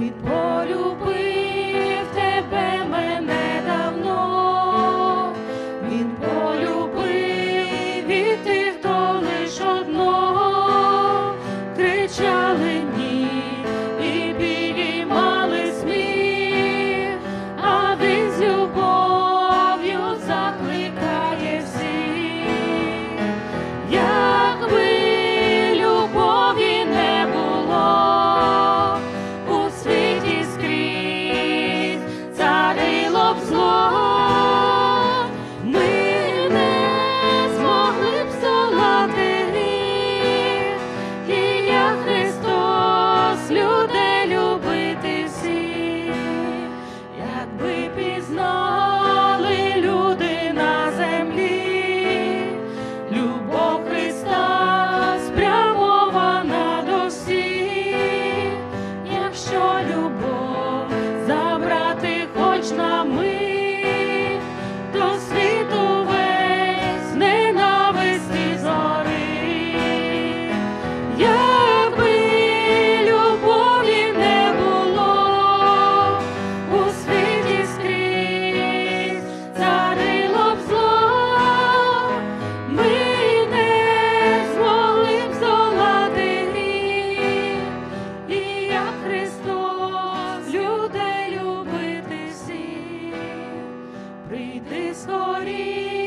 Він полюбив тебе мене давно, він полюбив і тих, хто лиш одного кричали ні. прийди скоріше.